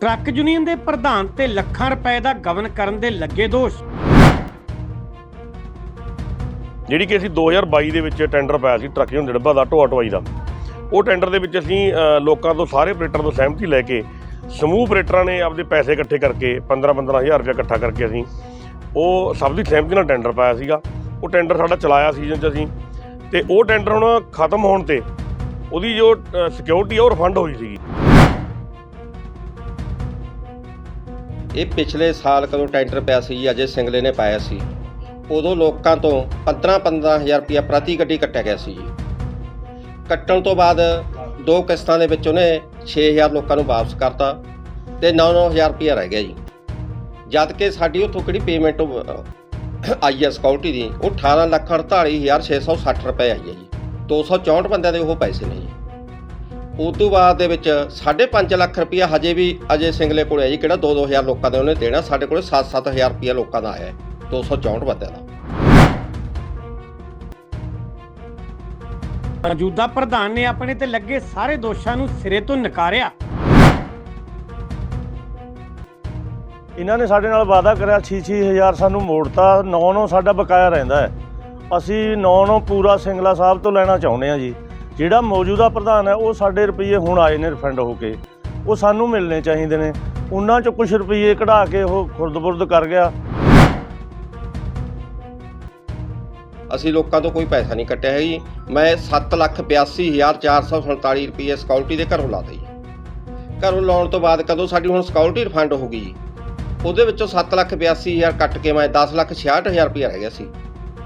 Truck union ਦੇ ਪ੍ਰਧਾਨ ਤੇ ਲੱਖਾਂ ਰੁਪਏ ਦਾ ਗਵਨ ਕਰਨ ਦੇ ਲੱਗੇ ਦੋਸ਼। ਜਿਹੜੀ ਕਿ ਅਸੀਂ 2022 ਦੇ ਵਿੱਚ ਟੈਂਡਰ ਪਾਇਆ ਸੀ, ਟਰੱਕ ਯੂਨੀਅਨ ਡੱਬਾ ਦਾ, ਢੋਆ ਢੋਆਈ ਦਾ। ਉਹ ਟੈਂਡਰ ਦੇ ਵਿੱਚ ਅਸੀਂ ਲੋਕਾਂ ਤੋਂ ਸਾਰੇ ਆਪਰੇਟਰ ਤੋਂ ਸਹਿਮਤੀ ਲੈ ਕੇ ਸਮੂਹ ਆਪਰੇਟਰਾਂ ਨੇ ਆਪਦੇ ਪੈਸੇ ਇਕੱਠੇ ਕਰਕੇ 15-15000 ਰੁਪਏ ਇਕੱਠਾ ਕਰਕੇ ਅਸੀਂ ਉਹ ਸਭ ਦੀ ਸਹਿਮਤੀ ਨਾਲ ਟੈਂਡਰ ਪਾਇਆ ਸੀਗਾ। ਉਹ ਟੈਂਡਰ ਸਾਡਾ ਚਲਾਇਆ ਸੀਜ਼ਨ 'ਚ ਅਸੀਂ ਤੇ ਉਹ ਟੈਂਡਰ ਹੁਣ ਖਤਮ ਹੋਣ ਤੇ ਉਹਦੀ ਜੋ ਸਿਕਿਉਰਿਟੀ ਆ ਉਹ ਰਿਫੰਡ ਹੋਈ ਸੀਗੀ। ਇਹ ਪਿਛਲੇ ਸਾਲ ਕਦੋਂ ਟੈਂਡਰ ਪਿਆ ਸੀ ਜੀ ਅਜੇ ਸਿੰਗਲੇ ਨੇ ਪਾਇਆ ਸੀ। ਉਦੋਂ ਲੋਕਾਂ ਤੋਂ 15-15000 ਰੁਪਇਆ ਪ੍ਰਤੀ ਗੱਡੀ ਕੱਟਿਆ ਗਿਆ ਸੀ ਜੀ। ਕੱਟਣ ਤੋਂ ਬਾਅਦ ਦੋ ਕਿਸ਼ਤਾਂ ਦੇ ਵਿੱਚ ਉਹਨੇ 6000 ਲੋਕਾਂ ਨੂੰ ਵਾਪਸ ਕਰਤਾ ਤੇ 9-9000 ਰੁਪਇਆ ਰਹਿ ਗਿਆ ਜੀ। ਜਦ ਕਿ ਸਾਡੀ ਉੱਥੋਂ ਕਿਹੜੀ ਪੇਮੈਂਟ ਆਈ ਹੈ ਸਿਕਿਉਰਿਟੀ ਦੀ, ਉਹ 18 ਲੱਖ 48660 ਰੁਪਏ ਆਈ ਹੈ ਜੀ। 264 ਬੰਦਿਆਂ ਦੇ ਉਹ ਪੈਸੇ ਨੇ ਜੀ। ਉਸ ਤੋਂ ਬਾਅਦ ਦੇ ਵਿੱਚ 5.5 ਲੱਖ ਰੁਪਇਆ ਹਜੇ ਵੀ ਅਜੇ ਸਿੰਗਲੇ ਕੋਲੇ ਹੈ ਜੀ ਕਿਹੜਾ 2-2000 ਲੋਕਾਂ ਦੇ ਉਹਨੇ ਦੇਣਾ ਸਾਡੇ ਕੋਲੇ 7-7000 ਰੁਪਇਆ ਲੋਕਾਂ ਦਾ ਆਇਆ ਹੈ 264 ਬੰਦਿਆਂ ਦਾ। ਮੌਜੂਦਾ ਪ੍ਰਧਾਨ ਨੇ ਆਪਣੇ ਤੇ ਲੱਗੇ ਸਾਰੇ ਦੋਸ਼ਾਂ ਨੂੰ ਸਿਰੇ ਤੋਂ ਨਕਾਰਿਆ। ਇਹਨਾਂ ਨੇ ਸਾਡੇ ਨਾਲ ਵਾਅਦਾ ਕਰਿਆ 6-6000 ਸਾਨੂੰ ਮੋੜਤਾ 9-9 ਸਾਡਾ ਬਕਾਇਆ ਰਹਿੰਦਾ ਹੈ। ਅਸੀਂ 9-9 ਪੂਰਾ ਸਿੰਗਲਾ ਸਾਹਿਬ ਤੋਂ ਲੈਣਾ ਚਾਹੁੰਦੇ ਆ ਜੀ। ਜਿਹੜਾ ਮੌਜੂਦਾ ਪ੍ਰਧਾਨ ਹੈ, ਉਹ ਸਾਡੇ ਰੁਪਏ ਹੁਣ ਆਏ ਨੇ ਰਿਫੰਡ ਹੋ ਕੇ। ਉਹ ਸਾਨੂੰ ਮਿਲਣੇ ਚਾਹੀਦੇ ਨੇ। ਉਹਨਾਂ ਚੋਂ ਕੁਝ ਰੁਪਏ ਕਢਾ ਕੇ ਉਹ ਖੁਰਦ-ਬੁਰਦ ਕਰ ਗਿਆ। ਅਸੀਂ ਲੋਕਾਂ ਤੋਂ ਕੋਈ ਪੈਸਾ ਨਹੀਂ ਕੱਟਿਆ ਹੈ ਜੀ। ਮੈਂ 782447 ਰੁਪਏ ਸਿਕਿਉਰਿਟੀ ਦੇ ਘਰੋਂ ਲਾਤੇ ਜੀ। ਘਰੋਂ ਲਾਉਣ ਤੋਂ ਬਾਅਦ ਕਦੋਂ ਸਾਡੀ ਹੁਣ ਸਿਕਿਉਰਿਟੀ ਰਿਫੰਡ ਹੋ ਗਈ ਜੀ? ਉਹਦੇ ਵਿੱਚੋਂ 782000 ਕੱਟ ਕੇ ਮੈਂ 1066000 ਰੁਪਏ ਰਹਿ ਗਿਆ ਸੀ।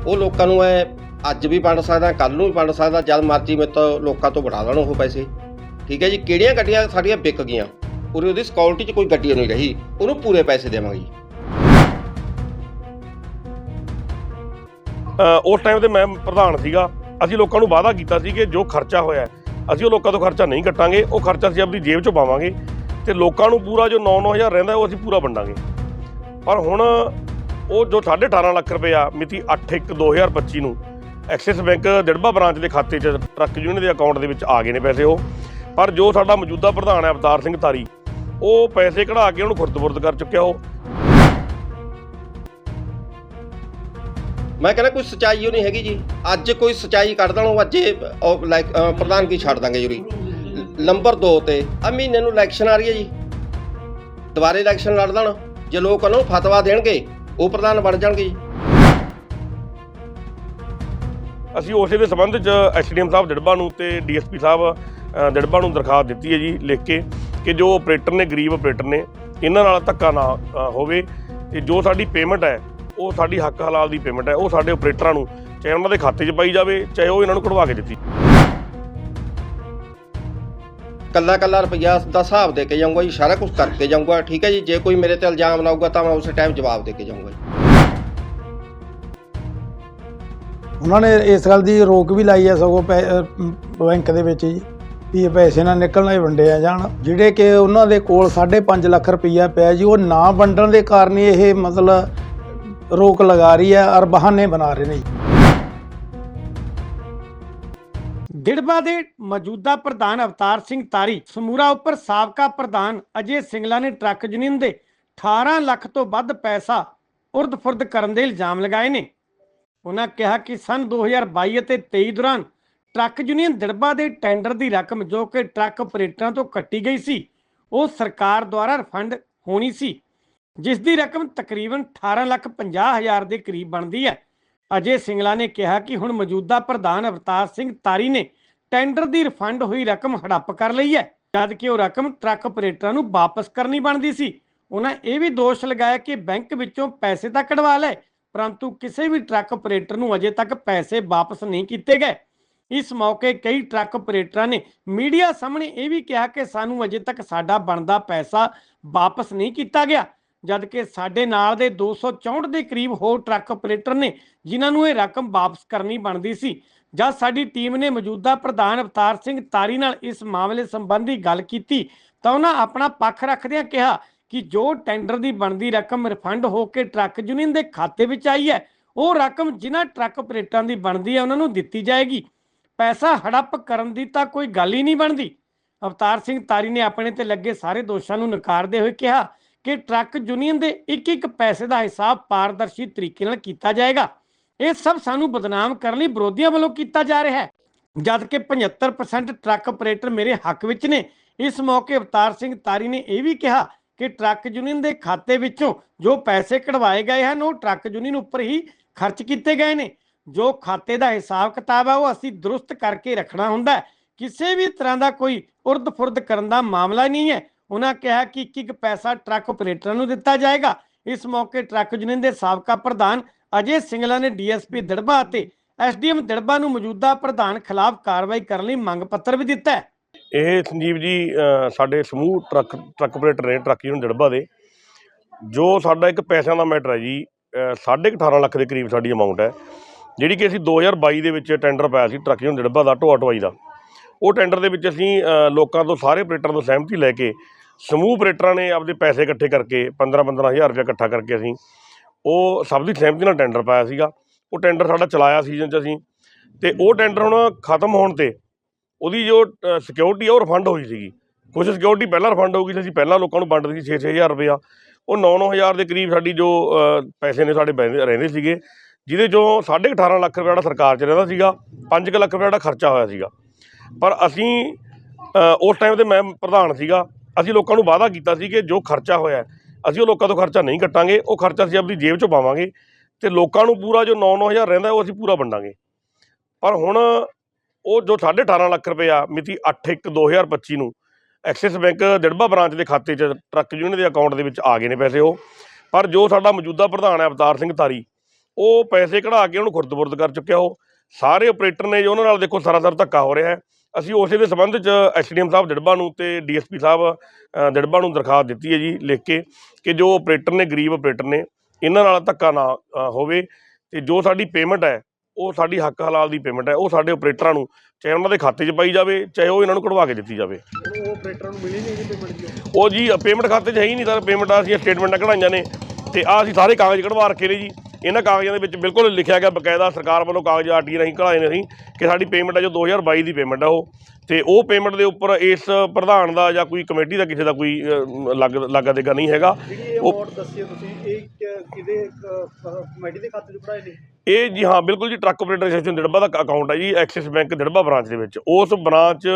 ਉਹ ਲੋਕਾਂ ਨੂੰ ਮੈਂ ਅੱਜ ਵੀ ਵੰਡ ਸਕਦਾ ਕੱਲ ਨੂੰ ਵੀ ਵੰਡ ਸਕਦਾ ਜਦ ਮਰਜ਼ੀ ਮੇਰੇ ਤੋਂ ਲੋਕਾਂ ਤੋਂ ਵੜਾ ਲੈਣ ਉਹ ਪੈਸੇ। ਠੀਕ ਹੈ ਜੀ ਕਿਹੜੀਆਂ ਗੱਡੀਆਂ ਸਾਡੀਆਂ ਵਿਕ ਗਈਆਂ? ਪੂਰੀ ਉਹਦੀ ਸਿਕਿਉਰਿਟੀ 'ਚ ਕੋਈ ਗੱਡੀ ਨਹੀਂ ਰਹੀ ਉਹਨੂੰ ਪੂਰੇ ਪੈਸੇ ਦੇਵਾਂਗੇ ਜੀ। ਅ, ਉਸ ਟਾਈਮ ਤੇ ਮੈਂ ਪ੍ਰਧਾਨ ਸੀਗਾ ਅਸੀਂ ਲੋਕਾਂ ਨੂੰ ਵਾਅਦਾ ਕੀਤਾ ਸੀ ਕਿ ਜੋ ਖਰਚਾ ਹੋਇਆ ਹੈ, ਅਸੀਂ ਉਹ ਲੋਕਾਂ ਤੋਂ ਖਰਚਾ ਨਹੀਂ ਕੱਟਾਂਗੇ ਉਹ ਖਰਚਾ ਅਸੀਂ ਆਪਣੀ ਜੇਬ 'ਚੋਂ ਪਾਵਾਂਗੇ ਤੇ ਲੋਕਾਂ ਨੂੰ ਪੂਰਾ ਜੋ 9-9000 ਰਹਿੰਦਾ ਉਹ ਅਸੀਂ ਪੂਰਾ ਵੰਡਾਂਗੇ। ਪਰ ਹੁਣ ਉਹ ਜੋ 18.5 ਲੱਖ ਰੁਪਇਆ ਮਿਤੀ 8/1/2025 ਨੂੰ ਐਕਸਿਸ ਬੈਂਕ ਦਿੜਬਾ ਬ੍ਰਾਂਚ ਦੇ ਖਾਤੇ 'ਚ ਟਰੱਕ ਯੂਨੀਅਨ ਦੇ ਅਕਾਊਂਟ ਦੇ ਵਿੱਚ ਆ ਗਏ ਨੇ ਪੈਸੇ ਉਹ। ਪਰ ਜੋ ਸਾਡਾ ਮੌਜੂਦਾ ਪ੍ਰਧਾਨ ਹੈ ਅਵਤਾਰ ਸਿੰਘ ਧਾਰੀ, ਉਹ ਪੈਸੇ ਕਢਾ ਕੇ ਉਹਨੂੰ ਖੁਰਦ-ਬੁਰਦ ਕਰ ਚੁੱਕਿਆ ਉਹ। ਮੈਂ ਕਹਿੰਦਾ ਕੋਈ ਸਚਾਈ ਉਹ ਨਹੀਂ ਹੈਗੀ ਜੀ। ਅੱਜ ਕੋਈ ਸਚਾਈ ਕੱਢ ਦੇਣ, ਉਹ ਅੱਜ ਪ੍ਰਧਾਨ ਕੀ ਛੱਡ ਦਾਂਗੇ ਜੁਰੀ। ਨੰਬਰ 2 ਤੇ, ਆ ਮਹੀਨੇ ਨੂੰ ਇਲੈਕਸ਼ਨ ਆ ਰਹੀ ਹੈ ਜੀ। ਦੁਬਾਰੇ ਇਲੈਕਸ਼ਨ ਲੜ ਦੇਣ, ਜੇ ਲੋਕ ਉਹਨੂੰ ਫਤਵਾ ਦੇਣਗੇ, ਉਹ ਪ੍ਰਧਾਨ ਬਣ ਜਾਣਗੇ ਜੀ। ਅਸੀਂ ਉਸੇ ਦੇ ਸੰਬੰਧ ਚ ਐਸਡੀਐਮ ਸਾਹਿਬ ਦਿੜਬਾ ਨੂੰ ਤੇ ਡੀਐਸਪੀ ਸਾਹਿਬ ਅ, ਨੂੰ ਦਰਖਾਸਤ ਦਿੱਤੀ ਹੈ ਜੀ ਲਿਖ ਕੇ ਕਿ ਜੋ ਆਪਰੇਟਰ ਨੇ ਗਰੀਬ ਆਪਰੇਟਰ ਨੇ ਇਹਨਾਂ ਨਾਲ ਧੱਕਾ ਨਾ ਹੋਵੇ ਤੇ ਜੋ ਸਾਡੀ ਪੇਮੈਂਟ ਹੈ ਉਹ ਸਾਡੀ ਹੱਕ ਹਲਾਲ ਦੀ ਪੇਮੈਂਟ ਹੈ ਉਹ ਸਾਡੇ ਆਪਰੇਟਰਾਂ ਨੂੰ ਚਾਹੇ ਉਹਨਾਂ ਦੇ ਖਾਤੇ 'ਚ ਪਾਈ ਜਾਵੇ ਚਾਹੇ ਉਹ ਇਹਨਾਂ ਨੂੰ ਕਢਵਾ ਕੇ ਦਿੱਤੀ ਕੱਲਾ ਕੱਲਾ ਰੁਪਈਆ ਦਾ ਹਿਸਾਬ ਦੇ ਕੇ ਜਾਊਂਗਾ ਜੀ ਸਾਰਾ ਕੁਝ ਕਰਕੇ ਜਾਊਂਗਾ ਠੀਕ ਹੈ ਜੀ? ਜੇ ਕੋਈ ਮੇਰੇ ਤੇ ਇਲਜ਼ਾਮ ਲਾਊਗਾ ਤਾਂ ਮੈਂ ਉਸੇ ਟਾਈਮ ਜਵਾਬ ਦੇ ਕੇ ਜਾਊਂਗਾ ਜੀ। ਉਹਨਾਂ ਨੇ ਇਸ ਗੱਲ ਦੀ ਰੋਕ ਵੀ ਲਾਈ ਹੈ ਸਗੋਂ ਪੈ- ਬੈਂਕ ਦੇ ਵਿੱਚ ਜੀ ਵੀ ਇਹ ਪੈਸੇ ਨਾ ਨਿਕਲਣਾ ਹੀ ਵੰਡੇ ਜਾਣ। ਜਿਹੜੇ ਕਿ ਉਹਨਾਂ ਦੇ ਕੋਲ 5.5 ਲੱਖ ਰੁਪਈਆ ਪਿਆ ਜੀ, ਉਹ ਨਾ ਵੰਡਣ ਦੇ ਕਾਰਨ ਇਹ ਮਤਲਬ ਰੋਕ ਲਗਾ ਰਹੀ ਹੈ ਔਰ ਬਹਾਨੇ ਬਣਾ ਰਹੇ ਨੇ ਜੀ। ਦਿੜਬਾ ਦੇ ਮੌਜੂਦਾ ਪ੍ਰਧਾਨ ਅਵਤਾਰ ਸਿੰਘ ਤਾਰੀ, ਸਮੂਰਾ ਉੱਪਰ ਸਾਬਕਾ ਪ੍ਰਧਾਨ ਅਜੇ ਸਿੰਗਲਾ ਨੇ ਟਰੱਕ ਯੂਨੀਅਨ ਦੇ 18 ਲੱਖ ਤੋਂ ਵੱਧ ਪੈਸਾ ਉਰਦ-ਫੁਰਦ ਕਰਨ ਦੇ ਇਲਜ਼ਾਮ ਲਗਾਏ ਨੇ। ਉਹਨਾਂ ਕਿਹਾ ਕਿ ਸਨ 2022 ਅਤੇ 23 ਦੌਰਾਨ ਟਰੱਕ ਯੂਨੀਅਨ ਦਿੜਬਾ ਦੇ ਟੈਂਡਰ ਦੀ ਰਕਮ ਜੋ ਕਿ ਟਰੱਕ ਆਪਰੇਟਰਾਂ ਤੋਂ ਕੱਟੀ ਗਈ ਸੀ, ਉਹ ਸਰਕਾਰ ਦੁਆਰਾ ਰਿਫੰਡ ਹੋਣੀ ਸੀ, ਜਿਸ ਦੀ ਰਕਮ ਤਕਰੀਬਨ 18 ਲੱਖ 50 ਹਜ਼ਾਰ ਦੇ ਕਰੀਬ ਬਣਦੀ ਹੈ। ਅਜੇ ਸਿੰਗਲਾ ਨੇ ਕਿਹਾ ਕਿ ਹੁਣ ਮੌਜੂਦਾ ਪ੍ਰਧਾਨ ਅਵਤਾਰ ਸਿੰਘ ਤਾਰੀ ਨੇ ਟੈਂਡਰ ਦੀ ਰਿਫੰਡ ਹੋਈ ਰਕਮ ਹੜੱਪ ਕਰ ਲਈ ਹੈ, ਜਦ ਕਿ ਉਹ ਰਕਮ ਟਰੱਕ ਆਪਰੇਟਰਾਂ ਨੂੰ ਵਾਪਸ ਕਰਨੀ ਬਣਦੀ ਸੀ। ਉਹਨਾਂ ਇਹ ਵੀ ਦੋਸ਼ ਲਗਾਇਆ ਕਿ ਬੈਂਕ ਵਿੱਚੋਂ ਪੈਸੇ ਤਾਂ ਕਢਵਾ ਲਏ ਪਰੰਤੂ ਕਿਸੇ ਵੀ ਟਰੱਕ ਆਪਰੇਟਰ ਨੂੰ ਅਜੇ ਤੱਕ ਪੈਸੇ ਵਾਪਸ ਨਹੀਂ ਕੀਤੇ ਗਏ। ਇਸ ਮੌਕੇ ਕਈ ਟਰੱਕ ਆਪਰੇਟਰਾਂ ਨੇ ਮੀਡੀਆ ਸਾਹਮਣੇ ਇਹ ਵੀ ਕਿਹਾ ਕਿ ਸਾਨੂੰ ਅਜੇ ਤੱਕ ਸਾਡਾ ਬਣਦਾ ਪੈਸਾ ਵਾਪਸ ਨਹੀਂ ਕੀਤਾ ਗਿਆ, ਜਦਕਿ ਸਾਡੇ ਨਾਲ ਦੇ 264 ਦੇ ਕਰੀਬ ਹੋਰ ਟਰੱਕ ਆਪਰੇਟਰ ਨੇ, ਜਿਨ੍ਹਾਂ ਨੂੰ ਇਹ ਰਕਮ ਵਾਪਸ ਕਰਨੀ ਬਣਦੀ ਸੀ। ਜਦ ਸਾਡੀ ਟੀਮ ਨੇ ਮੌਜੂਦਾ ਪ੍ਰਧਾਨ ਅਵਤਾਰ ਸਿੰਘ ਤਾਰੀ ਨਾਲ ਇਸ ਮਾਮਲੇ ਸੰਬੰਧੀ ਗੱਲ ਕੀਤੀ, ਤਾਂ ਉਹਨਾਂ ਆਪਣਾ ਪੱਖ ਰੱਖਦਿਆਂ ਕਿਹਾ ਕਿ ਜੋ ਟੈਂਡਰ ਦੀ ਬਣਦੀ ਰਕਮ ਰਿਫੰਡ ਹੋ ਕੇ ਟਰੱਕ ਯੂਨੀਅਨ ਦੇ ਖਾਤੇ ਵਿੱਚ ਆਈ ਹੈ, ਉਹ ਰਕਮ ਜਿਨ੍ਹਾਂ ਟਰੱਕ ਆਪਰੇਟਰਾਂ ਦੀ ਬਣਦੀ ਹੈ, ਉਹਨਾਂ ਨੂੰ ਦਿੱਤੀ ਜਾਏਗੀ। ਪੈਸਾ ਹੜੱਪ ਕਰਨ ਦੀ ਤਾਂ ਕੋਈ ਗੱਲ ਹੀ ਨਹੀਂ ਬਣਦੀ। ਅਵਤਾਰ ਸਿੰਘ ਤਾਰੀ ਨੇ ਆਪਣੇ ਤੇ ਲੱਗੇ ਸਾਰੇ ਦੋਸ਼ਾਂ ਨੂੰ ਨਕਾਰਦੇ ਹੋਏ ਕਿਹਾ ਕਿ ਟਰੱਕ ਯੂਨੀਅਨ ਦੇ ਇੱਕ ਇੱਕ ਪੈਸੇ ਦਾ ਹਿਸਾਬ ਪਾਰਦਰਸ਼ੀ ਤਰੀਕੇ ਨਾਲ ਕੀਤਾ ਜਾਏਗਾ। ਇਹ ਸਭ ਸਾਨੂੰ ਬਦਨਾਮ ਕਰਨ ਲਈ ਵਿਰੋਧੀਆਂ ਵੱਲੋਂ ਕੀਤਾ ਜਾ ਰਿਹਾ ਹੈ। ਜਦ ਕਿ 75% ਟਰੱਕ ਆਪਰੇਟਰ ਮੇਰੇ ਹੱਕ ਵਿੱਚ ਨੇ, ਇਸ ਮੌਕੇ ਅਵਤਾਰ ਸਿੰਘ ਤਾਰੀ ਨੇ ਇਹ ਵੀ ਕਿਹਾ ਕਿ ਟਰੱਕ ਯੂਨੀਅਨ ਦੇ ਖਾਤੇ ਵਿੱਚੋਂ ਜੋ ਪੈਸੇ ਕਢਵਾਏ ਗਏ ਹਨ, ਉਹ ਟਰੱਕ ਯੂਨੀਅਨ ਉੱਪਰ ਹੀ ਖਰਚ ਕੀਤੇ ਗਏ ਨੇ। ਜੋ ਖਾਤੇ ਦਾ ਹਿਸਾਬ ਕਿਤਾਬ ਹੈ ਉਹ ਅਸੀਂ ਦਰੁਸਤ ਕਰਕੇ ਰੱਖਣਾ ਹੁੰਦਾ ਹੈ। ਕਿਸੇ ਵੀ ਤਰ੍ਹਾਂ ਦਾ ਕੋਈ ਉਰਦ-ਫੁਰਦ ਕਰਨ ਦਾ ਮਾਮਲਾ ਨਹੀਂ ਹੈ। ਉਹਨਾਂ ਕਿਹਾ ਕਿ ਇੱਕ ਇੱਕ ਪੈਸਾ ਟਰੱਕ ਆਪਰੇਟਰਾਂ ਨੂੰ ਦਿੱਤਾ ਜਾਏਗਾ। ਇਸ ਮੌਕੇ ਟਰੱਕ ਯੂਨੀਅਨ ਦੇ ਸਾਬਕਾ ਪ੍ਰਧਾਨ ਅਜੇ ਸਿੰਗਲਾ ਨੇ ਡੀਐਸਪੀ ਦੜਬਾ ਅਤੇ ਐਸਡੀਐਮ ਦੜਬਾ ਨੂੰ ਮੌਜੂਦਾ ਪ੍ਰਧਾਨ ਖਿਲਾਫ ਕਾਰਵਾਈ ਕਰਨ ਲਈ ਮੰਗ ਪੱਤਰ ਵੀ ਦਿੱਤਾ ਹੈ। ਇਹ ਸੰਜੀਵ ਜੀ ਸਾਡੇ ਸਮੂਹ ਟਰੱਕ ਟਰੱਕ ਆਪਰੇਟਰ ਨੇ ਟਰੱਕ ਯੂਨੀਅਨ ਜੜਬਾ ਦੇ। ਜੋ ਸਾਡਾ ਇੱਕ ਪੈਸਿਆਂ ਦਾ ਮੈਟਰ ਹੈ ਜੀ ਅ, ਸਾਢੇ ਕੁ 18 ਲੱਖ ਦੇ ਕਰੀਬ ਸਾਡੀ ਅਮਾਉਂਟ ਹੈ ਜਿਹੜੀ ਕਿ ਅਸੀਂ 2022 ਦੇ ਵਿੱਚ ਟੈਂਡਰ ਪਾਇਆ ਸੀ ਟਰੱਕ ਯੂਨੀਅਨ ਜੜਬਾ ਦਾ ਢੋਆ ਢੋਆਈ ਦਾ। ਉਹ ਟੈਂਡਰ ਦੇ ਵਿੱਚ ਅਸੀਂ ਲੋਕਾਂ ਤੋਂ ਸਾਰੇ ਆਪਰੇਟਰਾਂ ਤੋਂ ਸਹਿਮਤੀ ਲੈ ਕੇ ਸਮੂਹ ਆਪਰੇਟਰਾਂ ਨੇ ਆਪਦੇ ਪੈਸੇ ਇਕੱਠੇ ਕਰਕੇ 15 15000 ਰੁਪਏ ਇਕੱਠਾ ਕਰਕੇ ਅਸੀਂ ਉਹ ਸਭ ਦੀ ਸਹਿਮਤੀ ਨਾਲ ਟੈਂਡਰ ਪਾਇਆ ਸੀਗਾ। ਉਹ ਟੈਂਡਰ ਸਾਡਾ ਚਲਾਇਆ ਸੀਜ਼ਨ 'ਚ ਅਸੀਂ। ਤੇ ਉਹ ਟੈਂਡਰ ਹੁਣ ਖਤਮ ਹੋਣ ਤੇ ਉਹਦੀ ਜੋ ਸਿਕਿਉਰਿਟੀ ਆ, ਉਹ ਰਿਫੰਡ ਹੋਈ ਸੀਗੀ। ਕੁਝ ਸਿਕਿਉਰਿਟੀ ਪਹਿਲਾਂ ਰਿਫੰਡ ਹੋ ਗਈ ਸੀ, ਅਸੀਂ ਪਹਿਲਾਂ ਲੋਕਾਂ ਨੂੰ ਵੰਡਦੇ ਸੀ 6-6000 ਰੁਪਇਆ ਉਹ 9-9000 ਦੇ ਕਰੀਬ ਸਾਡੀ ਜੋ ਪੈਸੇ ਨੇ ਸਾਡੇ ਬਹਿੰਦੇ- ਰਹਿੰਦੇ ਸੀਗੇ, ਜਿਹਦੇ ਚੋਂ 18.5 ਲੱਖ ਰੁਪਏ ਜਿਹੜਾ ਸਰਕਾਰ 'ਚ ਰਹਿੰਦਾ ਸੀਗਾ 5 ਲੱਖ ਰੁਪਏ ਜਿਹੜਾ ਖਰਚਾ ਹੋਇਆ ਸੀਗਾ। ਪਰ ਅਸੀਂ ਉਸ ਟਾਈਮ ਤੇ ਮੈਂ ਪ੍ਰਧਾਨ ਸੀਗਾ, ਅਸੀਂ ਲੋਕਾਂ ਨੂੰ ਵਾਅਦਾ ਕੀਤਾ ਸੀ ਕਿ ਜੋ ਖਰਚਾ ਹੋਇਆ ਅਸੀਂ ਉਹ ਲੋਕਾਂ ਤੋਂ ਖਰਚਾ ਨਹੀਂ ਕੱਟਾਂਗੇ, ਉਹ ਖਰਚਾ ਅਸੀਂ ਆਪਣੀ ਜੇਬ 'ਚੋਂ ਪਾਵਾਂਗੇ ਤੇ ਲੋਕਾਂ ਨੂੰ ਪੂਰਾ ਜੋ 9-9000 ਰਹਿੰਦਾ, ਉਹ ਅਸੀਂ ਪੂਰਾ ਵੰਡਾਂਗੇ। ਪਰ ਹੁਣ ਉਹ ਜੋ 18.5 ਲੱਖ ਰੁਪਇਆ ਮਿਤੀ 8/1/2025 ਨੂੰ ਐਕਸਿਸ ਬੈਂਕ ਦਿੜਬਾ ਬ੍ਰਾਂਚ ਦੇ ਖਾਤੇ 'ਚ ਟਰੱਕ ਯੂਨੀਅਨ ਦੇ ਅਕਾਊਂਟ ਦੇ ਵਿੱਚ ਆ ਗਏ ਨੇ ਪੈਸੇ ਉਹ। ਪਰ ਜੋ ਸਾਡਾ ਮੌਜੂਦਾ ਪ੍ਰਧਾਨ ਹੈ ਅਵਤਾਰ ਸਿੰਘ ਤਾਰੀ ਉਹ ਪੈਸੇ ਕਢਾ ਕੇ ਉਹਨੂੰ ਖੁਰਦਬੁਰਦ ਕਰ ਚੁੱਕਿਆ ਉਹ। ਸਾਰੇ ਆਪਰੇਟਰ ਨੇ ਜੋ ਉਹਨਾਂ ਨਾਲ ਦੇਖੋ ਸਰਾਸਰ ਧੱਕਾ ਹੋ ਰਿਹਾ ਹੈ। ਅਸੀਂ ਉਸੇ ਦੇ ਸੰਬੰਧ 'ਚ ਐਸਡੀਐਮ ਸਾਹਿਬ ਦਿੜਬਾ ਨੂੰ ਤੇ ਡੀਐਸਪੀ ਸਾਹਿਬ ਅ, ਨੂੰ ਦਰਖਾਸਤ ਦਿੱਤੀ ਹੈ ਜੀ ਲਿਖ ਕੇ ਕਿ ਜੋ ਆਪਰੇਟਰ ਨੇ ਗਰੀਬ ਆਪਰੇਟਰ ਨੇ ਇਹਨਾਂ ਨਾਲ ਧੱਕਾ ਨਾ ਹੋਵੇ ਤੇ ਜੋ ਸਾਡੀ ਪੇਮੈਂਟ ਹੈ ਉਹ ਸਾਡੀ ਹੱਕ ਹਲਾਲ ਦੀ ਪੇਮੈਂਟ ਹੈ ਉਹ ਸਾਡੇ ਆਪਰੇਟਰਾਂ ਨੂੰ ਚਾਹੇ ਉਹਨਾਂ ਦੇ ਖਾਤੇ 'ਚ ਪਾਈ ਜਾਵੇ ਚਾਹੇ ਉਹ ਇਹਨਾਂ ਨੂੰ ਕਢਵਾ ਕੇ ਦਿੱਤੀ ਜਾਵੇ। ਉਹ ਆਪਰੇਟਰਾਂ ਨੂੰ ਮਿਲੀ ਨਹੀਂ ਇਹਦੀ ਪੇਮੈਂਟ ਉਹ ਜੀ ਪੇਮੈਂਟ ਖਾਤੇ 'ਚ ਹੈ ਹੀ ਨਹੀਂ ਸਰ ਪੇਮੈਂਟ ਅਸੀਂ ਸਟੇਟਮੈਂਟਾਂ ਕਢਾਈਆਂ ਨੇ। ਤੇ ਆ ਅਸੀਂ ਸਾਰੇ ਕਾਗਜ਼ ਕਢਵਾ ਰੱਖੇ ਨੇ ਜੀ। ਇਹਨਾਂ ਕਾਗਜ਼ਾਂ ਦੇ ਵਿੱਚ ਬਿਲਕੁਲ ਲਿਖਿਆ ਗਿਆ ਬਕਾਇਦਾ ਸਰਕਾਰ ਵੱਲੋਂ ਕਾਗਜ਼ ਆਰਟੀ ਰਾਹੀਂ ਕਢਾਏ ਨੇ ਅਸੀਂ ਕਿ ਸਾਡੀ ਪੇਮੈਂਟ ਹੈ ਜੋ 2022 ਦੀ ਪੇਮੈਂਟ ਹੈ ਉਹ। ਤੇ ਉਹ ਪੇਮੈਂਟ ਦੇ ਉੱਪਰ ਇਸ ਪ੍ਰਧਾਨ ਦਾ ਜਾਂ ਕੋਈ ਕਮੇਟੀ ਦਾ ਕਿਸੇ ਦਾ ਕੋਈ ਲੱਗ ਲੱਗਾ ਦੇਗਾ ਨਹੀਂ ਹੈਗਾ। ਉਹ- ਅਮਾਉਂਟ ਦੱਸੀ ਹੈ ਤੁਸੀਂ ਇਹ ਕਿਹਦੇ ਕਮੇਟੀ ਦੇ ਖਾਤੇ 'ਚ ਪੜਾਏ ਨੇ? ਇਹ ਜੀ ਹਾਂ ਬਿਲਕੁਲ ji truck operator association Dirba ਦਾ ਅਕਾਊਂਟ ਹੈ ਜੀ ਐਕਸਿਸ ਬੈਂਕ ਦਿੜਬਾ ਬ੍ਰਾਂਚ ਦੇ ਵਿੱਚ। ਉਸ ਬ੍ਰਾਂਚ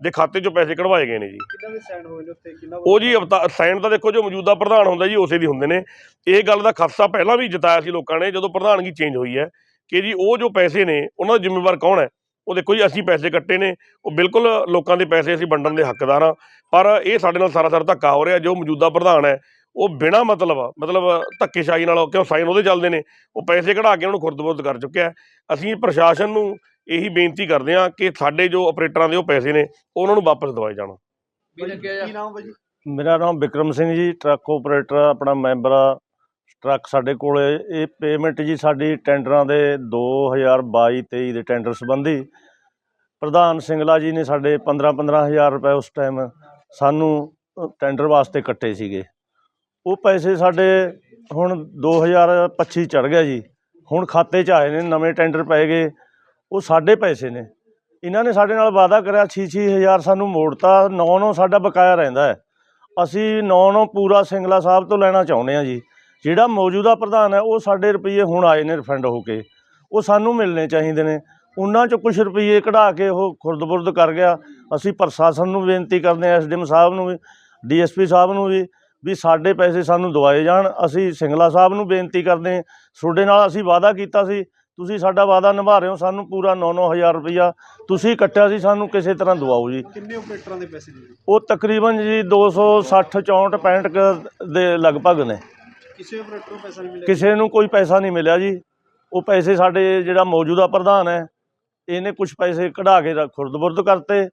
ਦੇ ਖਾਤੇ 'ਚੋਂ ਪੈਸੇ ਕਢਵਾਏ ਗਏ ਨੇ ਜੀ। ਕਿੰਨਾ ਦੇ ਸਾਈਨ ਹੋਏ ਨੇ ਉੱਤੇ ਕਿੰਨਾ ਉਹ ਜੀ ਸਾਈਨ ਤਾਂ ਦੇਖੋ ਜੋ ਮੌਜੂਦਾ ਪ੍ਰਧਾਨ ਹੁੰਦਾ ਜੀ ਉਸੇ ਦੀ ਹੁੰਦੇ ਨੇ। ਇਹ ਗੱਲ ਦਾ ਖਦਸ਼ਾ ਪਹਿਲਾਂ ਵੀ ਜਤਾਇਆ ਸੀ ਲੋਕਾਂ ਨੇ ਜਦੋਂ ਪ੍ਰਧਾਨਗੀ ਚੇਂਜ ਹੋਈ ਹੈ ਕਿ ਜੀ ਉਹ ਜੋ ਪੈਸੇ ਨੇ ਉਹਨਾਂ ਦਾ ਜ਼ਿੰਮੇਵਾਰ ਕੌਣ ਹੈ? ਉਹ ਦੇਖੋ ਜੀ ਅਸੀਂ ਪੈਸੇ ਕੱਟੇ ਨੇ। ਉਹ ਬਿਲਕੁਲ ਲੋਕਾਂ ਦੇ ਪੈਸੇ ਅਸੀਂ ਵੰਡਣ ਦੇ ਹੱਕਦਾਰ ਹਾਂ। ਪਰ ਇਹ ਸਾਡੇ ਨਾਲ ਸਾਰਾ ਸਾਰਾ ਧੱਕਾ ਹੋ ਰਿਹਾ ਜੋ ਮੌਜੂਦਾ ਪ੍ਰਧਾਨ ਹੈ ਉਹ ਬਿਨਾ ਮਤਲਬ ਮਤਲਬ ਧੱਕੇਸ਼ਾਹੀ ਨਾਲ ਕਿਉਂ ਸਾਈਨ ਉਹਦੇ ਚੱਲਦੇ ਨੇ? ਉਹ ਪੈਸੇ ਕਢਾ ਕੇ ਉਹਨੂੰ ਖੁਰਦਬੁਰਦ ਕਰ ਚੁੱਕਿਆ। ਅਸੀਂ ਪ੍ਰਸ਼ਾਸਨ ਨੂੰ ਇਹੀ ਬੇਨਤੀ ਕਰਦੇ ਹਾਂ ਕਿ ਸਾਡੇ ਜੋ ਆਪਰੇਟਰਾਂ ਦੇ ਉਹ ਪੈਸੇ ਨੇ ਉਹ ਉਹਨਾਂ ਨੂੰ ਵਾਪਸ ਦਿਵਾਏ ਜਾਣ। ਮੇਰਾ ਨਾਮ ਵਿਕਰਮ ਸਿੰਘ ਜੀ ਟਰੱਕ ਆਪਰੇਟਰ ਆਪਣਾ ਮੈਂਬਰ ਆ। ਟਰੱਕ ਸਾਡੇ ਕੋਲੇ ਇਹ ਪੇਮੈਂਟ ਜੀ ਸਾਡੀ ਟੈਂਡਰਾਂ ਦੇ 2022 23 ਦੇ ਟੈਂਡਰ ਸੰਬੰਧੀ। ਪ੍ਰਧਾਨ ਸਿੰਗਲਾ ਜੀ ਨੇ ਸਾਡੇ 15 15000 ਰੁਪਏ ਉਸ ਟਾਈਮ ਸਾਨੂੰ ਟੈਂਡਰ ਵਾਸਤੇ ਕੱਟੇ ਸੀਗੇ। ਉਹ ਪੈਸੇ ਸਾਡੇ ਹੁਣ 2025 ਚੜ ਗਿਆ ਜੀ। ਹੁਣ ਖਾਤੇ 'ਚ ਆਏ ਨੇ, ਨਵੇਂ ਟੈਂਡਰ ਪਏ ਗਏ। ਉਹ ਸਾਡੇ ਪੈਸੇ ਨੇ। ਇਹਨਾਂ ਨੇ ਸਾਡੇ ਨਾਲ ਵਾਅਦਾ ਕਰਿਆ 6-6000 ਸਾਨੂੰ ਮੋੜਤਾ। 9-9 ਸਾਡਾ ਬਕਾਇਆ ਰਹਿੰਦਾ ਹੈ। ਅਸੀਂ 9-9 ਪੂਰਾ ਸਿੰਗਲਾ ਸਾਹਿਬ ਤੋਂ ਲੈਣਾ ਚਾਹੁੰਦੇ ਹਾਂ ਜੀ। ਜਿਹੜਾ ਮੌਜੂਦਾ ਪ੍ਰਧਾਨ ਹੈ, ਉਹ ਸਾਡੇ ਰੁਪਏ ਹੁਣ ਆਏ ਨੇ ਰਿਫੰਡ ਹੋ ਕੇ। ਉਹ ਸਾਨੂੰ ਮਿਲਣੇ ਚਾਹੀਦੇ ਨੇ। ਉਹਨਾਂ ਚੋਂ ਕੁਝ ਰੁਪਏ ਕਢਾ ਕੇ ਉਹ ਖੁਰਦਬੁਰਦ ਕਰ ਗਿਆ। ਅਸੀਂ ਪ੍ਰਸ਼ਾਸਨ ਨੂੰ ਬੇਨਤੀ ਕਰਦੇ ਹਾਂ, ਐਸਡੀਐਮ ਸਾਹਿਬ ਨੂੰ ਵੀ, ਡੀਐਸਪੀ ਸਾਹਿਬ ਨੂੰ ਵੀ। ਵੀ ਸਾਡੇ ਪੈਸੇ ਸਾਨੂੰ ਦਵਾਏ ਜਾਣ ਅਸੀਂ ਸਿੰਗਲਾ ਸਾਹਿਬ ਨੂੰ ਬੇਨਤੀ ਕਰਦੇ ਹਾਂ ਤੁਹਾਡੇ ਨਾਲ ਅਸੀਂ ਵਾਅਦਾ ਕੀਤਾ ਸੀ ਤੁਸੀਂ ਸਾਡਾ ਵਾਅਦਾ ਨਿਭਾ ਰਹੇ ਹੋ ਸਾਨੂੰ ਪੂਰਾ 9-9000 ਰੁਪਈਆ ਤੁਸੀਂ ਕੱਟਿਆ ਸੀ ਸਾਨੂੰ ਕਿਸੇ ਤਰ੍ਹਾਂ ਦਵਾਓ ਜੀ। ਕਿੰਨੇ ਆਪਰੇਟਰਾਂ ਦੇ ਪੈਸੇ ਜੀ? ਉਹ ਤਕਰੀਬਨ ਜੀ 260 64 65 ਕੁ ਦੇ ਲਗਭਗ ਨੇ। ਕਿਸੇ ਆਪਰੇਟਰ ਨੂੰ ਪੈਸਾ ਨਹੀਂ ਮਿਲਿਆ? ਕਿਸੇ ਨੂੰ ਕੋਈ ਪੈਸਾ ਨਹੀਂ ਮਿਲਿਆ ਜੀ। ਉਹ ਪੈਸੇ ਸਾਡੇ ਜਿਹੜਾ ਮੌਜੂਦਾ ਪ੍ਰਧਾਨ ਹੈ ਇਹਨੇ ਕੁਝ ਪੈਸੇ ਕਢਾ ਕੇ ਖੁਰਦ-ਬੁਰਦ ਕਰਤੇ।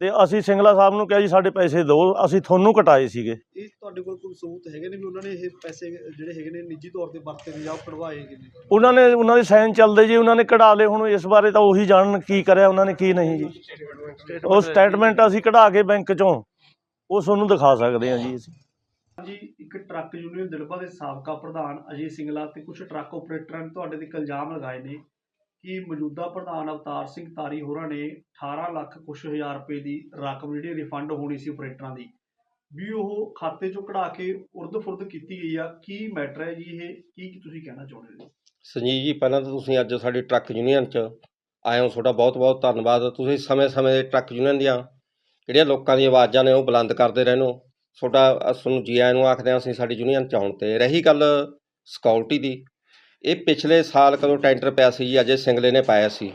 ਤੇ ਅਸੀਂ ਸਿੰਗਲਾ ਸਾਹਿਬ ਨੂੰ ਕਿਹਾ ਜੀ ਸਾਡੇ ਪੈਸੇ ਦਿਓ ਅਸੀਂ ਤੁਹਾਨੂੰ ਕਟਾਏ ਸੀਗੇ। ਇਹ ਤੁਹਾਡੇ ਕੋਲ ਕੋਈ ਸਬੂਤ ਹੈਗੇ ਨੇ ਵੀ ਉਹਨਾਂ ਨੇ ਇਹ ਪੈਸੇ ਜਿਹੜੇ ਹੈਗੇ ਨੇ ਨਿੱਜੀ ਤੌਰ ਤੇ ਵਰਤੇ ਨੇ ਜਾਂ ਕਢਵਾਏ ਹੈਗੇ ਨੇ? ਉਹਨਾਂ ਨੇ ਉਹਨਾਂ ਦੇ ਸਾਈਨ ਚੱਲਦੇ ਜੀ ਉਹਨਾਂ ਨੇ ਕਢਾ ਲਏ ਹੁਣ ਇਸ ਬਾਰੇ ਤਾਂ ਉਹੀ ਜਾਣਨ ਕੀ ਕਰਿਆ ਉਹਨਾਂ ਨੇ ਕੀ ਨਹੀਂ ਜੀ। ਉਹ ਸਟੇਟਮੈਂਟ ਅਸੀਂ ਕਢਾ ਕੇ ਬੈਂਕ ਚੋਂ ਉਹ ਤੁਹਾਨੂੰ ਦਿਖਾ ਸਕਦੇ ਹਾਂ ਜੀ ਅਸੀਂ। ਜੀ ਇੱਕ ਟਰੱਕ ਯੂਨੀਅਨ ਦਿਲਬਾ ਦੇ ਸਾਬਕਾ ਪ੍ਰਧਾਨ ਅਜੇ ਸਿੰਗਲਾ ਤੇ ਕੁਝ ਟਰੱਕ ਆਪਰੇਟਰਾਂ ਨੇ ਤੁਹਾਡੇ ਤੇ ਇਲਜ਼ਾਮ ਲਗਾਏ ਨੇ। ਕਿ ਮੌਜੂਦਾ ਪ੍ਰਧਾਨ ਅਵਤਾਰ ਸਿੰਘ ਤਾਰੀ ਹੋਰਾਂ ਨੇ 18 ਲੱਖ ਕੁਛ ਹਜ਼ਾਰ ਰੁਪਏ ਦੀ ਰਕਮ ਜਿਹੜੀ ਰਿਫੰਡ ਹੋਣੀ ਸੀ ਆਪਰੇਟਰਾਂ ਦੀ। ਵੀ ਉਹ ਖਾਤੇ ਚੋਂ ਕਢਾ ਕੇ ਉਰਦ-ਫੁਰਦ ਕੀਤੀ ਗਈ ਆ, ਕੀ ਮੈਟਰ ਹੈ ਜੀ ਇਹ? ਕੀ ਤੁਸੀਂ ਕਹਿਣਾ ਚਾਹੁੰਦੇ ਹੋ? ਸੰਜੀਵ ਜੀ, ਪਹਿਲਾਂ ਤਾਂ ਤੁਸੀਂ ਅੱਜ ਸਾਡੇ ਟਰੱਕ ਯੂਨੀਅਨ 'ਚ ਆਏ ਹੋ, ਤੁਹਾਡਾ ਬਹੁਤ-ਬਹੁਤ ਧੰਨਵਾਦ। ਤੁਸੀਂ ਸਮੇਂ-ਸਮੇਂ ਦੇ ਟਰੱਕ ਯੂਨੀਅਨ ਦੀਆਂ ਜਿਹੜੀਆਂ ਲੋਕਾਂ ਦੀਆਂ ਆਵਾਜ਼ਾਂ ਨੇ ਉਹ ਬੁਲੰਦ ਕਰਦੇ ਰਹਿੰਦੇ ਤੁਹਾਡਾ ਤੁਹਾਨੂੰ ਜੀ ਆਇਆਂ ਨੂੰ ਆਖਦੇ ਹਾਂ ਅਸੀਂ ਸਾਡੀ ਯੂਨੀਅਨ 'ਚ ਆਉਣ ਤੇ। ਰਹੀ ਗੱਲ ਸਿਕਿਉਰਿਟੀ ਦੀ ਇਹ ਪਿਛਲੇ ਸਾਲ ਕਦੋਂ ਟੈਂਡਰ ਪਿਆ ਸੀ ਜੀ ਅਜੇ ਸਿੰਗਲੇ ਨੇ ਪਾਇਆ ਸੀ।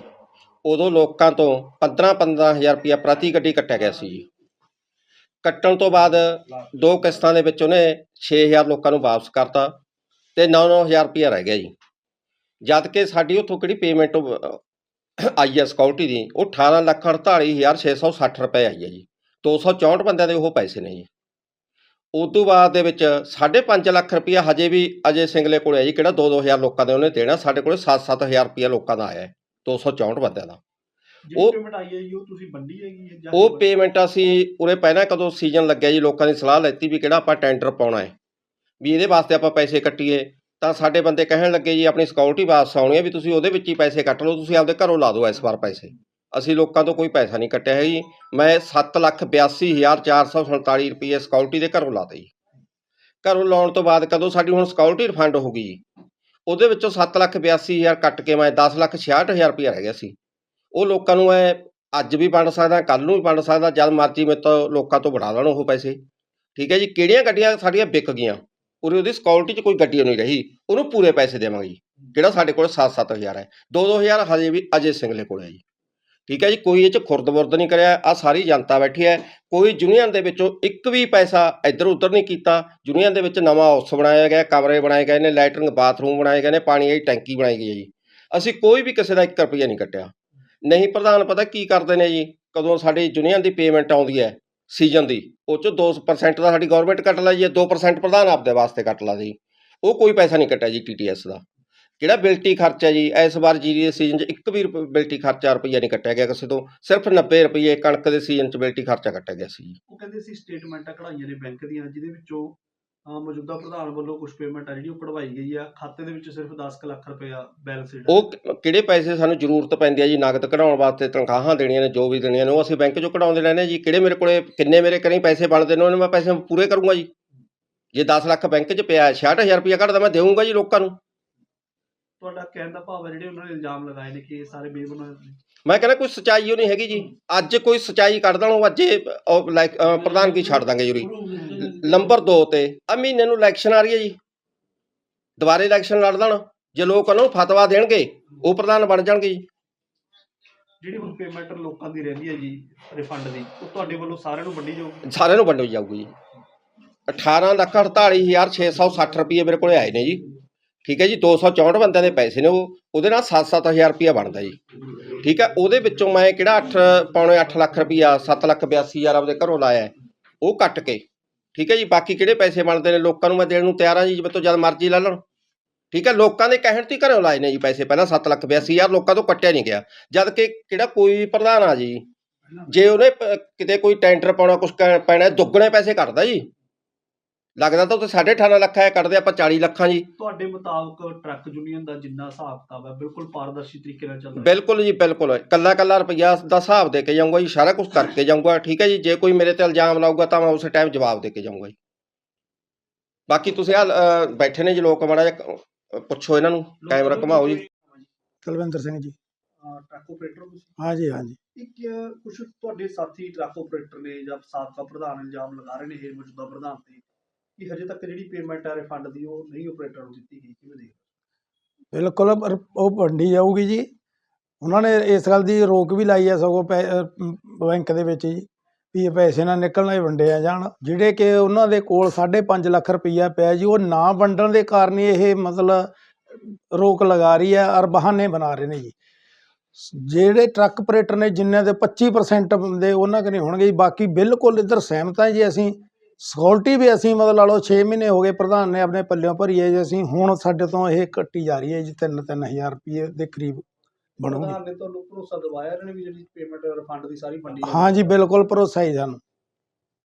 ਉਦੋਂ ਲੋਕਾਂ ਤੋਂ 15-15 ਹਜ਼ਾਰ ਰੁਪਇਆ ਪ੍ਰਤੀ ਗੱਡੀ ਕੱਟਿਆ ਗਿਆ ਸੀ ਜੀ। ਕੱਟਣ ਤੋਂ ਬਾਅਦ ਦੋ ਕਿਸ਼ਤਾਂ ਦੇ ਵਿੱਚ ਉਹਨੇ 6000 ਲੋਕਾਂ ਨੂੰ ਵਾਪਸ ਕਰਤਾ ਤੇ 9-9000 ਰੁਪਇਆ ਰਹਿ ਗਿਆ ਜੀ। ਜਦ ਕਿ ਸਾਡੀ ਉੱਥੋਂ ਕਿਹੜੀ ਪੇਮੈਂਟ ਆਈ ਹੈ ਸਿਕਿਉਰਿਟੀ ਦੀ, ਉਹ 18 ਲੱਖ 48660 ਰੁਪਏ ਆਈ ਹੈ ਜੀ। 264 ਬੰਦਿਆਂ ਦੇ ਉਹ ਪੈਸੇ ਨੇ ਜੀ। ਉਦੋਂ ਬਾਅਦ ਦੇ ਵਿੱਚ 5.5 ਲੱਖ ਰੁਪਇਆ ਹਜੇ ਵੀ ਅਜੇ ਸਿੰਗਲੇ ਕੋਲੇ ਹੈ ਜੀ ਕਿਹੜਾ 2-2000 ਲੋਕਾਂ ਦੇ ਉਹਨੇ ਦੇਣਾ ਸਾਡੇ ਕੋਲੇ 7-7000 ਰੁਪਇਆ ਲੋਕਾਂ ਦਾ ਆਇਆ ਹੈ 264 ਬੰਦਿਆਂ ਦਾ। ਉਹ- ਪੇਮੈਂਟ ਆਈ ਹੈ ਜੀ ਉਹ ਤੁਸੀਂ ਵੰਡੀ ਹੈਗੀ ਹੈ ਉਹ ਪੇਮੈਂਟ ਅਸੀਂ ਉਰੇ ਪਹਿਲਾਂ ਕਦੋਂ ਸੀਜ਼ਨ ਲੱਗਿਆ ਜੀ ਲੋਕਾਂ ਦੀ ਸਲਾਹ ਲੈਤੀ ਵੀ ਕਿਹੜਾ ਆਪਾਂ ਟੈਂਡਰ ਪਾਉਣਾ ਹੈ। ਵੀ ਇਹਦੇ ਵਾਸਤੇ ਆਪਾਂ ਪੈਸੇ ਕੱਟੀਏ ਤਾਂ ਸਾਡੇ ਬੰਦੇ ਕਹਿਣ ਲੱਗੇ ਜੀ ਆਪਣੀ ਸਿਕਿਉਰਿਟੀ ਵਾਪਸ ਆਉਣੀ ਹੈ ਵੀ ਤੁਸੀਂ ਉਹਦੇ ਵਿੱਚ ਹੀ ਪੈਸੇ ਕੱਟ ਲਓ ਤੁਸੀਂ ਆਪਦੇ ਘਰੋਂ ਲਾ ਦਿਓ ਇਸ ਵਾਰ ਪੈਸੇ। ਅਸੀਂ ਲੋਕਾਂ ਤੋਂ ਕੋਈ ਪੈਸਾ ਨਹੀਂ ਕੱਟਿਆ ਹੈ ਜੀ। ਮੈਂ 782447 ਰੁਪਏ ਸਿਕਿਉਰਿਟੀ ਦੇ ਘਰੋਂ ਲਾਤੇ ਜੀ। ਘਰੋਂ ਲਾਉਣ ਤੋਂ ਬਾਅਦ ਕਦੋਂ ਸਾਡੀ ਹੁਣ ਸਿਕਿਉਰਿਟੀ ਰਿਫੰਡ ਹੋ ਗਈ ਜੀ? ਉਹਦੇ ਵਿੱਚੋਂ 782000 ਕੱਟ ਕੇ ਮੈਂ 1066000 ਰੁਪਏ ਰਹਿ ਗਿਆ ਸੀ। ਉਹ ਲੋਕਾਂ ਨੂੰ ਐ ਅੱਜ ਵੀ ਵੰਡ ਸਕਦਾ ਕੱਲ ਨੂੰ ਵੀ ਵੰਡ ਸਕਦਾ, ਜਦ ਮਰਜ਼ੀ ਮੇਰੇ ਤੋਂ ਲੋਕਾਂ ਤੋਂ ਵੜਾ ਲੈਣ ਉਹ ਪੈਸੇ। ਠੀਕ ਹੈ ਜੀ, ਕਿਹੜੀਆਂ ਗੱਡੀਆਂ ਸਾਡੀਆਂ ਵਿਕ ਗਈਆਂ? ਪੂਰੀ ਉਹਦੀ ਸਿਕਿਉਰਿਟੀ 'ਚ ਕੋਈ ਗੱਡੀ ਨਹੀਂ ਰਹੀ। ਉਹਨੂੰ ਪੂਰੇ ਪੈਸੇ ਦੇਵਾਂਗੇ ਜੀ। ਜਿਹੜਾ ਸਾਡੇ ਕੋਲ 7-7000 ਹੈ। 2-2000 ਹਜੇ ਵੀ ਅਜੇ ਸਿੰਗਲੇ ਕੋਲ ਹੈ ਜੀ। ਠੀਕ ਹੈ ਜੀ, ਕੋਈ ਇਹ 'ਚ ਖੁਰਦ-ਬੁਰਦ ਨਹੀਂ ਕਰਿਆ ਆ ਸਾਰੀ ਜਨਤਾ ਬੈਠੀ ਹੈ। ਕੋਈ ਯੂਨੀਅਨ ਦੇ ਵਿੱਚੋਂ ਇੱਕ ਵੀ ਪੈਸਾ ਇੱਧਰ ਉੱਧਰ ਨਹੀਂ ਕੀਤਾ। ਯੂਨੀਅਨ ਦੇ ਵਿੱਚ ਨਵਾਂ ਹਾਊਸ ਬਣਾਇਆ ਗਿਆ, ਕਮਰੇ ਬਣਾਏ ਗਏ ਨੇ ਲੈਟਰਿੰਗ ਬਾਥਰੂਮ ਬਣਾਏ ਗਏ ਨੇ, ਪਾਣੀ ਦੀ ਟੈਂਕੀ ਬਣਾਈ ਗਈ ਹੈ ਜੀ। ਅਸੀਂ ਕੋਈ ਵੀ ਕਿਸੇ ਦਾ 1 ਰੁਪਈਆ ਨਹੀਂ ਕੱਟਿਆ। ਨਹੀਂ, ਪ੍ਰਧਾਨ ਪਤਾ ਕੀ ਕਰਦੇ ਨੇ ਜੀ? ਕਦੋਂ ਸਾਡੀ ਯੂਨੀਅਨ ਦੀ ਪੇਮੈਂਟ ਆਉਂਦੀ ਹੈ ਸੀਜ਼ਨ ਦੀ, ਉਹ ਚੋਂ 2% ਦਾ ਸਾਡੀ ਗਵਰਨਮੈਂਟ ਕੱਟ ਲਾ ਜੀ 2% ਪ੍ਰਧਾਨ ਆਪਦੇ ਵਾਸਤੇ ਕੱਟ ਲਾ ਜੀ। ਉਹ ਕੋਈ ਪੈਸਾ ਨਹੀਂ ਕੱਟਿਆ ਜੀ ਟੀਟੀਐਸ ਦਾ। ਜਿਹੜਾ ਬਿਲਟੀ ਖਰਚਾ ਜੀ? ਇਸ ਵਾਰ ਜੀ ਦੇ ਸੀਜ਼ਨ 'ਚ ਇੱਕ ਵੀ ਬਿਲਟੀ ਖਰਚਾ ਰੁਪਈਆ ਨਹੀਂ ਕੱਟਿਆ ਗਿਆ ਕਿਸੇ ਤੋਂ। ਸਿਰਫ 90 ਰੁਪਏ ਕਣਕ ਦੇ ਸੀਜ਼ਨ 'ਚ ਬਿਲਟੀ ਖਰਚਾ ਕੱਟਿਆ ਗਿਆ ਸੀ ਉਹ ਕਹਿੰਦੇ ਸੀ ਸਟੇਟਮੈਂਟਾਂ ਕਢਾਈਆਂ ਨੇ ਬੈਂਕ ਦੀਆਂ ਜਿਹਦੇ ਵਿੱਚੋਂ ਮੌਜੂਦਾ ਪ੍ਰਧਾਨ ਵੱਲੋਂ ਕੁਝ ਪੇਮੈਂਟ ਆ ਜਿਹੜੀ ਉਹ ਕਢਵਾਈ ਗਈ ਆ। ਖਾਤੇ ਦੇ ਵਿੱਚ ਸਿਰਫ 10 ਕੁ ਲੱਖ ਰੁਪਇਆ ਬੈਲੈਂਸ ਜਿਹੜਾ। ਉਹ ਕਿਹੜੇ ਪੈਸੇ ਸਾਨੂੰ ਜ਼ਰੂਰਤ ਪੈਂਦੀ ਹੈ ਜੀ ਨਗਦ ਕਢਾਉਣ ਵਾਸਤੇ ਤਨਖਾਹਾਂ ਦੇਣੀਆਂ ਨੇ ਜੋ ਵੀ ਦੇਣੀਆਂ ਨੇ ਉਹ ਅਸੀਂ ਬੈਂਕ 'ਚੋਂ ਕਢਾਉਂਦੇ ਰਹਿੰਦੇ ਹਾਂ ਜੀ। ਕਿਹੜੇ ਮੇਰੇ ਕੋਲੇ ਕਿੰਨੇ ਮੇਰੇ ਕਰੀ ਪੈਸੇ ਬਣਦੇ ਨੇ ਉਹਨੇ ਮੈਂ ਪੈਸੇ ਪੂਰੇ ਕਰੂੰਗਾ ਜੀ। ਜੇ 10 ਲੱਖ ਬੈਂਕ 'ਚ ਪਿਆ 66000 ਰੁਪਇਆ ਕੱਢਦਾ ਮੈਂ ਦੇਵਾਂਗਾ ਜੀ ਲੋਕਾਂ ਨੂੰ। ਤੁਹਾਡਾ ਕਹਿਣ ਦਾ ਭਾਵ ਹੈ ਜਿਹੜੇ ਉਹਨਾਂ ਨੇ ਇਲਜ਼ਾਮ ਲਗਾਏ ਨੇ ਕਿ ਇਹ ਸਾਰੇ ਬੇਬੁਨਿਆਦ ਨੇ। ਮੈਂ ਕਹਿੰਦਾ ਕੋਈ ਸਚਾਈ ਉਹ ਨਹੀਂ ਹੈਗੀ ਜੀ। ਅੱਜ ਕੋਈ ਸਚਾਈ ਕੱਢ ਦੇਣ ਉਹ ਅੱਜੇ ਉਹ ਲਾਈਕ ਅਹ ਪ੍ਰਧਾਨਗੀ ਛੱਡ ਦਾਂਗੇ ਜੁਰੀ ਨੰਬਰ 2 ਤੇ ਆ ਮਹੀਨੇ ਨੂੰ ਇਲੈਕਸ਼ਨ ਆ ਰਹੀ ਹੈ ਜੀ। ਦੁਬਾਰੇ ਇਲੈਕਸ਼ਨ ਲੜ ਦੇਣ ਜੇ ਲੋਕ ਉਹਨਾਂ ਨੂੰ ਫਤਵਾ ਦੇਣਗੇ ਉਹ ਪ੍ਰਧਾਨ ਬਣ ਜਾਣਗੇ ਜੀ। ਜਿਹੜੀ ਹੁਣ ਪੇਮੈਂਟ ਲੋਕਾਂ ਦੀ ਰਹਿੰਦੀ ਹੈ ਜੀ ਰਿਫੰਡ ਦੀ ਉਹ ਤੁਹਾਡੇ ਵੱਲੋਂ ਸਾਰਿਆਂ ਨੂੰ ਵੰਡੀ ਜਾਊਗੀ? ਸਾਰਿਆਂ ਨੂੰ ਵੰਡੀ ਜਾਊਗੀ ਜੀ। 18 ਲੱਖ 48660 ਰੁਪਏ ਮੇਰੇ ਕੋਲੇ ਆਏ ਨੇ ਜੀ। ਠੀਕ ਹੈ ਜੀ 264 ਬੰਦਿਆਂ ਦੇ ਪੈਸੇ ਨੇ ਉਹ, ਉਹਦੇ ਨਾਲ 7-7000 ਰੁਪਇਆ ਬਣਦਾ ਜੀ। ਠੀਕ ਹੈ, ਉਹਦੇ ਵਿੱਚੋਂ ਮੈਂ ਕਿਹੜਾ 8 ਪੌਣੇ 8 ਲੱਖ ਰੁਪਇਆ 7 ਲੱਖ 82000 ਆਪਦੇ ਘਰੋਂ ਲਾਇਆ ਉਹ ਕੱਟ ਕੇ। ਠੀਕ ਹੈ ਜੀ, ਬਾਕੀ ਕਿਹੜੇ ਪੈਸੇ ਬਣਦੇ ਨੇ, ਲੋਕਾਂ ਨੂੰ ਮੈਂ ਦੇਣ ਨੂੰ ਤਿਆਰ ਹਾਂ ਜੀ, ਜਿਵੇਂ ਤੋਂ ਜਦ ਮਰਜ਼ੀ ਲੈ ਲੈਣ। ਠੀਕ ਹੈ, ਲੋਕਾਂ ਦੇ ਕਹਿਣ ਤੇ ਹੀ ਘਰੋਂ ਲਾਏ ਨੇ ਜੀ ਪੈਸੇ, ਪਹਿਲਾਂ 7 ਲੱਖ 82000 ਲੋਕਾਂ ਤੋਂ ਕੱਟਿਆ ਨਹੀਂ ਗਿਆ। ਜਦ ਕਿ ਕਿਹੜਾ ਕੋਈ ਪ੍ਰਧਾਨ ਆ ਜੀ, ਜੇ ਉਹਨੇ ਕਿਤੇ ਕੋਈ ਟੈਂਡਰ ਪਾਉਣਾ ਕੁਝ ਪੈਣਾ, ਦੁੱਗਣੇ ਪੈਸੇ ਕੱਟਦਾ ਜੀ। ਲੱਗਦਾ ਤਾਂ ਉੱਥੇ 18.5 ਲੱਖ ਹੈ ਕੱਢਦੇ ਆਪਾਂ 40 ਲੱਖਾਂ ਜੀ। ਤੁਹਾਡੇ ਮੁਤਾਬਕ ਟਰੱਕ ਯੂਨੀਅਨ ਦਾ ਜਿੰਨਾ ਹਿਸਾਬ ਕਿਤਾਬ ਹੈ ਬਿਲਕੁਲ ਪਾਰਦਰਸ਼ੀ ਤਰੀਕੇ ਨਾਲ ਚੱਲ ਰਿਹਾ? ਹੈ ਬਿਲਕੁਲ ਜੀ ਬਿਲਕੁਲ। ਕੱਲਾ ਕੱਲਾ ਰੁਪਈਆ ਦਾ ਹਿਸਾਬ ਦੇ ਕੇ ਜਾਊਂਗਾ ਜੀ ਸਾਰਾ ਕੁਝ ਕਰਕੇ ਜਾਊਂਗਾ ਠੀਕ ਹੈ ਜੀ। ਜੇ ਕੋਈ ਮੇਰੇ ਤੇ ਇਲਜ਼ਾਮ ਲਾਊਗਾ ਤਾਂ ਮੈਂ ਉਸੇ ਟਾਈਮ ਜਵਾਬ ਦੇ ਕੇ ਜਾਊਂਗਾ ਜੀ। ਬਾਕੀ ਤੁਸੀਂ ਆ ਬੈਠੇ ਨੇ ਜੀ ਲੋਕ ਮਾੜਾ ਜਿਹਾ ਪੁੱਛੋ ਇਹਨਾਂ ਨੂੰ ਕੈਮਰਾ ਘੁਮਾਓ ਜੀ। ਕੁਲਵਿੰਦਰ ਸਿੰਘ ਜੀ। ਟਰੱਕ ਆਪਰੇਟਰ ਹੋ ਤੁਸੀਂ? ਹਾਂਜੀ ਹਾਂਜੀ ਇੱਕ ਕੁਝ ਤੁਹਾਡੇ ਸਾਥੀ ਟਰੱਕ ਆਪਰੇਟਰ ਨੇ ਜਾਂ ਸਾਬਕਾ ਪ੍ਰਧਾਨ ਇਲਜ਼ਾਮ ਲਗਾ ਰਹੇ ਨੇ ਇਹ ਮੌਜੂਦਾ ਪ੍ਰਧਾਨ ਤੇ। ਕਿ ਹਜੇ ਤੱਕ ਜਿਹੜੀ ਪੇਮੈਂਟ ਹੈ ਰਿਫੰਡ ਦੀ ਉਹ ਨਹੀਂ ਆਪਰੇਟਰ ਨੂੰ ਦਿੱਤੀ ਗਈ ਕਿਵੇਂ ਦੇਖ ਬਿਲਕੁਲ ਪਰ ਉਹ ਵੰਡੀ ਜਾਊਗੀ ਜੀ। ਉਹਨਾਂ ਨੇ ਇਸ ਗੱਲ ਦੀ ਰੋਕ ਵੀ ਲਾਈ ਹੈ ਸਗੋਂ ਪੈ- ਅਹ, ਬੈਂਕ ਦੇ ਵਿੱਚ ਜੀ ਵੀ ਇਹ ਪੈਸੇ ਨਾ ਨਿਕਲਣਾ ਹੀ ਵੰਡੇ ਜਾਣ। ਜਿਹੜੇ ਕਿ ਉਹਨਾਂ ਦੇ ਕੋਲ 5.5 ਲੱਖ ਰੁਪਈਆ ਪਿਆ ਜੀ ਉਹ ਨਾ ਵੰਡਣ ਦੇ ਕਾਰਨ ਹੀ ਇਹ ਮਤਲਬ ਰੋਕ ਲਗਾ ਰਹੀ ਹੈ ਔਰ ਬਹਾਨੇ ਬਣਾ ਰਹੇ ਨੇ ਜੀ। ਜਿਹੜੇ ਟਰੱਕ ਆਪਰੇਟਰ ਨੇ ਜਿੰਨੇ ਦੇ 25% ਬੰਦੇ ਉਹਨਾਂ ਕਨੇ ਹੋਣਗੇ ਜੀ ਬਾਕੀ ਬਿਲਕੁਲ ਇੱਧਰ ਸਹਿਮਤ ਹੈ ਜੀ ਅਸੀਂ। ਸਿਕਿਉਰਿਟੀ ਵੀ ਅਸੀਂ ਮਤਲਬ ਲਾ ਲਓ 6 ਮਹੀਨੇ ਹੋ ਗਏ ਪ੍ਰਧਾਨ ਨੇ ਆਪਣੇ ਪੱਲਿਓਂ ਭਰੀ ਹੈ ਜੀ ਅਸੀਂ ਹੁਣ ਸਾਡੇ ਤੋਂ ਇਹ ਕੱਟੀ ਜਾ ਰਹੀ ਹੈ ਜੀ 3-3000 ਰੁਪਏ ਦੇ ਕਰੀਬ ਬਣੂਗੀ। ਪ੍ਰਧਾਨ ਨੇ ਤੁਹਾਨੂੰ ਭਰੋਸਾ ਦਿਵਾਇਆ ਇਹਨਾਂ ਨੇ ਵੀ ਜਿਹੜੀ ਪੇਮੈਂਟ ਰਿਫੰਡ ਦੀ ਸਾਰੀ ਵੰਡੀ ਹਾਂ ਜੀ ਬਿਲਕੁਲ ਭਰੋਸਾ ਹੀ ਸਾਨੂੰ।